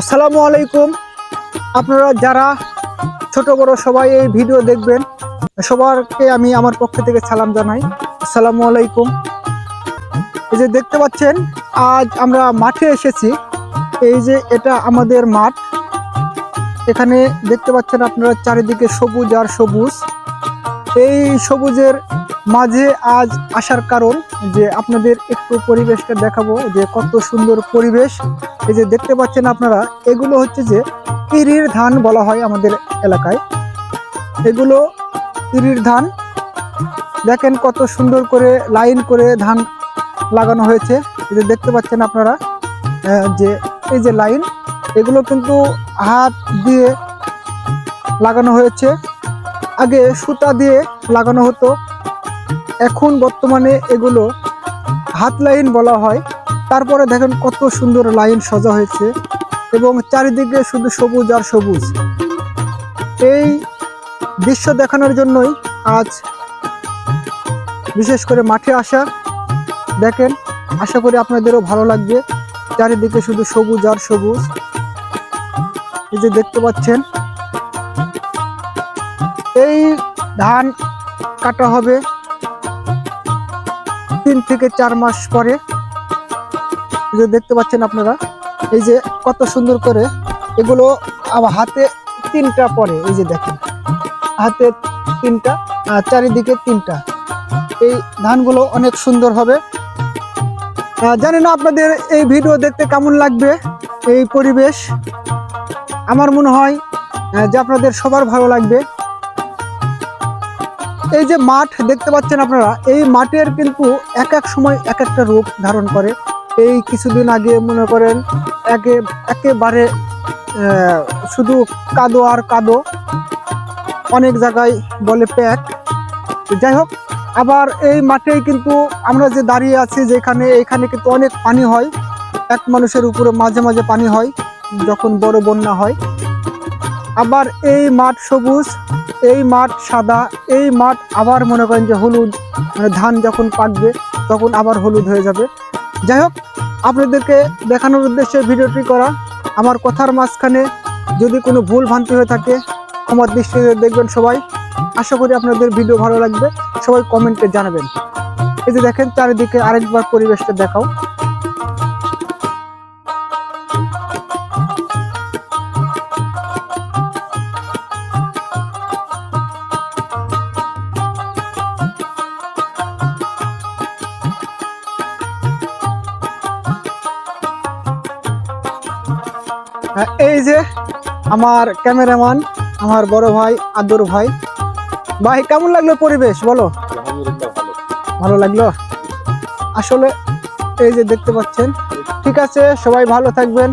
আসসালামু আলাইকুম। আপনারা যারা ছোট বড় সবাই এই ভিডিও দেখবেন সবারকে আমি আমার পক্ষ থেকে সালাম জানাই। আসসালামু আলাইকুম। এই যে দেখতে পাচ্ছেন, আজ আমরা মাঠে এসেছি। এই যে এটা আমাদের মাঠ। এখানে দেখতে পাচ্ছেন আপনারা চারিদিকে সবুজ আর সবুজ। এই সবুজের মাঝে আজ আসার কারণ যে আপনাদের একটু পরিবেশটা দেখাবো যে কত সুন্দর পরিবেশ। এই যে দেখতে পাচ্ছেন আপনারা, এগুলো হচ্ছে যে ইরির ধান বলা হয় আমাদের এলাকায়। এগুলো ইরির ধান। দেখেন কত সুন্দর করে লাইন করে ধান লাগানো হয়েছে। এই যে দেখতে পাচ্ছেন আপনারা যে এই যে লাইন, এগুলো কিন্তু হাত দিয়ে লাগানো হয়েছে। আগে সুতা দিয়ে লাগানো হতো। এখন বর্তমানে এগুলো হাত লাইন বলা হয়। তারপরে দেখেন কত সুন্দর লাইন সাজা হয়েছে এবং চারিদিকে শুধু সবুজ আর সবুজ। এই দৃশ্য দেখানোর জন্যই আজ বিশেষ করে মাঠে আসা। দেখেন, আশা করি আপনাদেরও ভালো লাগবে। চারিদিকে শুধু সবুজ আর সবুজ। এই যে দেখতে পাচ্ছেন, এই ধান কাটা হবে। তিন থেকে চার মাস পরে দেখতে পাচ্ছেন আপনারা, এই যে কত সুন্দর করে এগুলো আবার হাতে তিনটা পরে, এই যে দেখেন, হাতে তিনটা, আর চারিদিকে তিনটা। এই ধানগুলো অনেক সুন্দর হবে। জানি না আপনাদের এই ভিডিও দেখতে কেমন লাগবে, এই পরিবেশ। আমার মনে হয় যে আপনাদের সবার ভালো লাগবে। এই যে মাঠ দেখতে পাচ্ছেন আপনারা, এই মাঠের কিন্তু এক এক সময় এক একটা রূপ ধারণ করে। এই কিছুদিন আগে মনে করেন একে একেবারে শুধু কাদো আর কাদো, অনেক জায়গায় বলে প্যাক। যাই হোক, আবার এই মাঠেই কিন্তু আমরা যে দাঁড়িয়ে আছি, যেখানে, এখানে কিন্তু অনেক পানি হয়। এক মানুষের উপরে মাঝে মাঝে পানি হয়, যখন বড় বন্যা হয়। আবার এই মাঠ সবুজ, এই মাঠ সাদা, এই মাঠ আবার মনে করেন যে হলুদ মানে ধান যখন পাকবে তখন আবার হলুদ হয়ে যাবে। যাই হোক, আপনাদেরকে দেখানোর উদ্দেশ্যে ভিডিওটি করা। আমার কথার মাঝখানে যদি কোনো ভুল ভ্রান্তি হয়ে থাকে আমার দৃষ্টিতে দেখবেন সবাই। আশা করি আপনাদের ভিডিও ভালো লাগবে। সবাই কমেন্টে জানাবেন। এই যে দেখেন, চারিদিকে আরেকবার পরিবেশটা দেখাও। এই যে আমার ক্যামেরাম্যান আমার বড় ভাই আদর ভাই। ভাই কেমন লাগল পরিবেশ? বলো। ভালো। ভালো লাগল? আসলে এই যে দেখতে পাচ্ছেন ঠিক আছে সবাই ভালো থাকবেন।